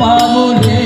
পাবলে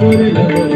করিল